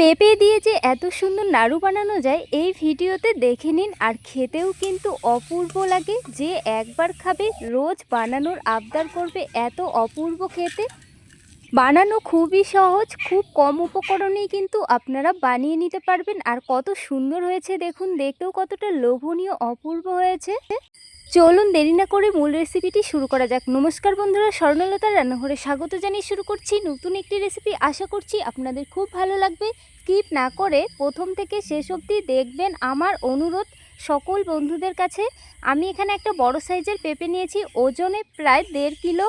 পেঁপে দিয়ে যে এত সুন্দর নাড়ু বানানো যায়, এই ভিডিওতে দেখে নিন। আর খেতেও কিন্তু অপূর্ব লাগে যে একবার খাবে, রোজ বানানোর আবদার করবে এত অপূর্ব খেতে। বানানো খুবই সহজ, খুব কম উপকরণেই কিন্তু আপনারা বানিয়ে নিতে পারবেন। আর কত সুন্দর হয়েছে, দেখুন, দেখতেও কতটা লোভনীয়, অপূর্ব হয়েছে। চলুন দেরি না করে মূল রেসিপিটি শুরু করা যাক। নমস্কার বন্ধুরা স্বর্ণলতার রান্নাঘরে স্বাগত জানিয়ে শুরু করছি নতুন একটি রেসিপি আশা করছি আপনাদের খুব ভালো লাগবে। স্কিপ না করে প্রথম থেকে শেষ অবধি দেখবেন আমার অনুরোধ সকল বন্ধুদের কাছে। আমি এখানে একটা বড় সাইজের পেঁপে নিয়েছি, ওজনে প্রায় দেড় কিলো।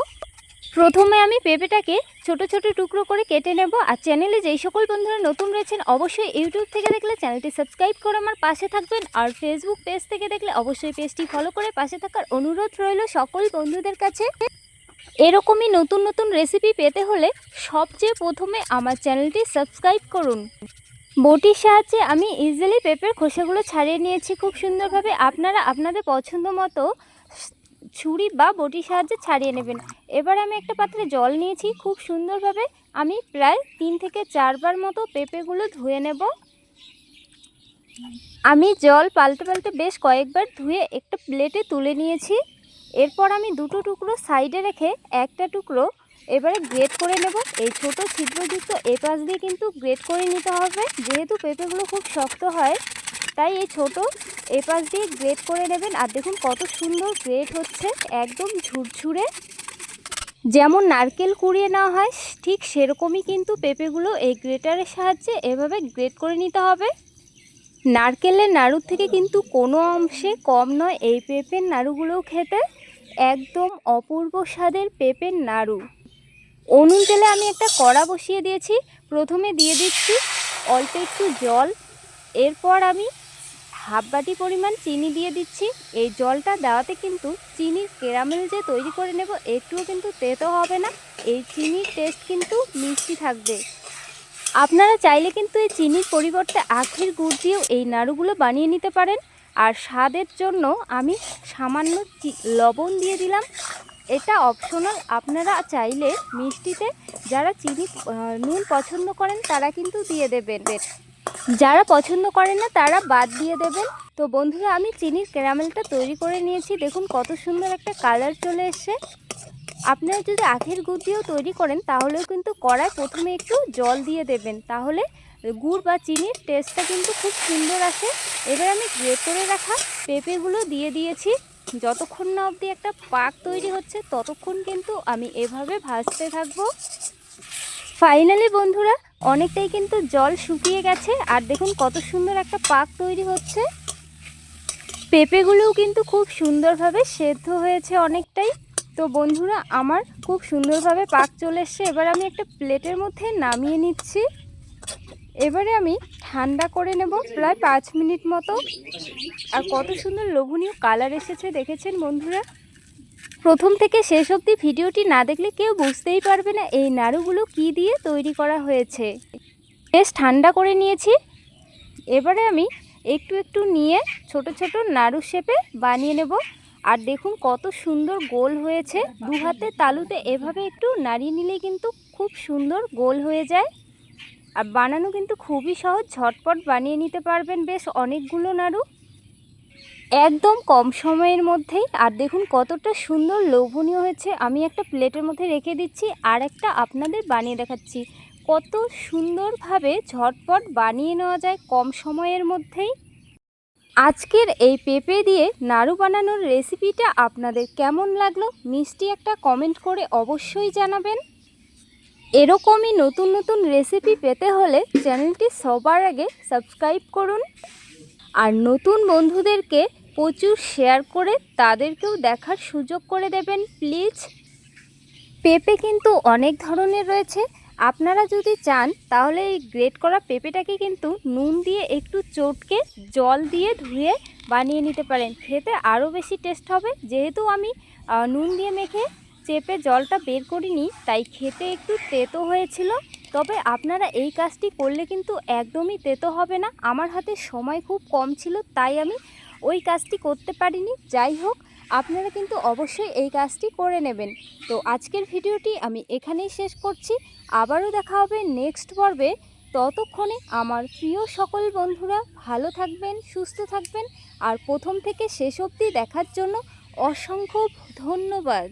প্রথমে আমি পেঁপেটাকে ছোট ছোট টুকরো করে কেটে নেব আর চ্যানেলে যেই সকল বন্ধুরা নতুন রয়েছেন, অবশ্যই ইউটিউব থেকে দেখলে চ্যানেলটি সাবস্ক্রাইব করে আমার পাশে থাকবেন আর ফেসবুক পেজ থেকে দেখলে অবশ্যই পেজটি ফলো করে পাশে থাকার অনুরোধ রইল সকল বন্ধুদের কাছে। এরকমই নতুন নতুন রেসিপি পেতে হলে সবচেয়ে প্রথমে আমার চ্যানেলটি সাবস্ক্রাইব করুন। বটির সাহায্যে আমি ইজিলি পেঁপের খোসাগুলো ছাড়িয়ে নিয়েছি খুব সুন্দরভাবে। আপনারা আপনাদের পছন্দ মতো ছুরি বা বটির সাহায্যে ছাড়িয়ে নেবেন। এবার আমি একটা পাত্রে জল নিয়েছি, খুব সুন্দরভাবে। আমি প্রায় তিন থেকে চারবার মতো পেঁপেগুলো ধুয়ে নেব। আমি জল পাল্টে পাল্টে বেশ কয়েকবার ধুয়ে একটা প্লেটে তুলে নিয়েছি। এরপর আমি দুটো টুকরো সাইডে রেখে একটা টুকরো এবারে গ্রেট করে নেব। এই ছোট ছিদ্রযুক্ত এপাশ দিয়ে কিন্তু গ্রেট করে নিতে হবে। যেহেতু পেঁপেগুলো খুব শক্ত হয়, তাই এই ছোট এপাশ দিয়ে গ্রেট করে নেবেন। আর দেখুন কত সুন্দর গ্রেট হচ্ছে, একদম ঝুরঝুরে। যেমন নারকেল কুড়িয়ে নেওয়া হয়, ঠিক সেরকমই কিন্তু পেঁপেগুলো এই গ্রেটারের সাহায্যে এভাবে গ্রেট করে নিতে হবে। নারকেলের নাড়ুর থেকে কিন্তু কোনো অংশে কম নয় এই পেঁপের নাড়ুগুলোও খেতে, একদম অপূর্ব স্বাদের পেঁপের নাড়ু। উনুন তেলে আমি একটা কড়া বসিয়ে দিয়েছি, প্রথমে দিয়ে দিচ্ছি অল্প একটু জল, এরপর আমি হাফ বাটি পরিমাণ চিনি দিয়ে দিচ্ছি। এই জলটা দেওয়াতে কিন্তু চিনির ক্যারামেল যে তৈরি করে নেব, একটুও কিন্তু তেতো হবে না। এই চিনির টেস্ট কিন্তু মিষ্টি থাকবে। আপনারা চাইলে কিন্তু এই চিনির পরিবর্তে আখের গুড় দিয়েও এই নাড়ুগুলো বানিয়ে নিতে পারেন। আর স্বাদের জন্য আমি সামান্য লবণ দিয়ে দিলাম। এটা অপশনাল আপনারা চাইলে মিষ্টিতে যারা চিনি নুন পছন্দ করেন তারা কিন্তু দিয়ে দেবেন। যারা পছন্দ করে না, তারা বাদ দিয়ে দেবেন। তো বন্ধুরা, আমি চিনির ক্যারামেলটা তৈরি করে নিয়েছি। দেখুন কত সুন্দর একটা কালার চলে এসছে। আপনারা যদি আখের গুড় দিয়েও তৈরি করেন, তাহলেও কিন্তু কড়ায় প্রথমে একটু জল দিয়ে দেবেন। তাহলে গুড় বা চিনির টেস্টটা কিন্তু খুব সুন্দর আসে। এবার আমি গ্রেট করে রাখা পেঁপেগুলো দিয়ে দিয়েছি। যতক্ষণ না অবধি একটা পাক তৈরি হচ্ছে, ততক্ষণ কিন্তু আমি এভাবে ভাজতে থাকব। ফাইনালি বন্ধুরা, অনেকটাই কিন্তু জল শুকিয়ে গেছে, আর দেখুন কত সুন্দর একটা পাক তৈরি হচ্ছে। পেঁপেগুলোও কিন্তু খুব সুন্দরভাবে সেদ্ধ হয়েছে অনেকটাই। তো বন্ধুরা, আমার খুব সুন্দরভাবে পাক চলে এসছে। এবার আমি একটা প্লেটের মধ্যে নামিয়ে নিচ্ছি। এবারে আমি ঠান্ডা করে নেব প্রায় পাঁচ মিনিট মতো। আর কত সুন্দর লোভনীয় কালার এসেছে, দেখেছেন বন্ধুরা? প্রথম থেকে শেষ অবধি ভিডিওটি না দেখলে কেউ বুঝতেই পারবে না এই নাড়ুগুলো কি দিয়ে তৈরি করা হয়েছে। বেশ ঠান্ডা করে নিয়েছি। এবারে আমি একটু একটু নিয়ে ছোট ছোট নাড়ু শেপে বানিয়ে নেব। আর দেখুন কত সুন্দর গোল হয়েছে। দু হাতে তালুতে এভাবে একটু নাড়িয়ে নিলে কিন্তু খুব সুন্দর গোল হয়ে যায়। আর বানানো কিন্তু খুবই সহজ, ঝটপট বানিয়ে নিতে পারবেন। বেশ অনেকগুলো নাড়ু। একদম কম সময়ের মধ্যেই, আর দেখুন কতটা সুন্দর লোভনীয় হয়েছে। আমি একটা প্লেটের মধ্যে রেখে দিচ্ছি, আর একটা আপনাদের বানিয়ে দেখাচ্ছি। কত সুন্দরভাবে ঝটপট বানিয়ে নেওয়া যায় কম সময়ের মধ্যেই। আজকের এই পেঁপে দিয়ে নাড়ু বানানোর রেসিপিটা আপনাদের কেমন লাগল, মিষ্টি একটা কমেন্ট করে অবশ্যই জানাবেন। এরকমই নতুন নতুন রেসিপি পেতে হলে চ্যানেলটি সবার আগে সাবস্ক্রাইব করুন। আর নতুন বন্ধুদেরকে প্রচুর শেয়ার করে তাদেরকেও দেখার সুযোগ করে দেবেন প্লিজ পেঁপে কিন্তু অনেক ধরনের রয়েছে। আপনারা যদি চান, তাহলে এই গ্রেট করা পেঁপেটাকে কিন্তু নুন দিয়ে একটু চটকে জল দিয়ে ধুয়ে বানিয়ে নিতে পারেন। খেতে আরও বেশি টেস্ট হবে। যেহেতু আমি নুন দিয়ে মেখে চেপে জলটা বের করিনি, তাই খেতে একটু তেতো হয়েছিল। তবে আপনারা এই কাজটি করলে কিন্তু একদমই তেতো হবে না। আমার হাতে সময় খুব কম ছিল, তাই আমি ওই কাজটি করতে পারিনি। যাই হোক, আপনারা কিন্তু অবশ্যই এই কাজটি করে নেবেন। তো আজকের ভিডিওটি আমি এখানেই শেষ করছি। আবারও দেখা হবে নেক্সট পর্বে। ততক্ষণে আমার প্রিয় সকল বন্ধুরা ভালো থাকবেন, সুস্থ থাকবেন। আর প্রথম থেকে শেষ অবধি দেখার জন্য অসংখ্য ধন্যবাদ।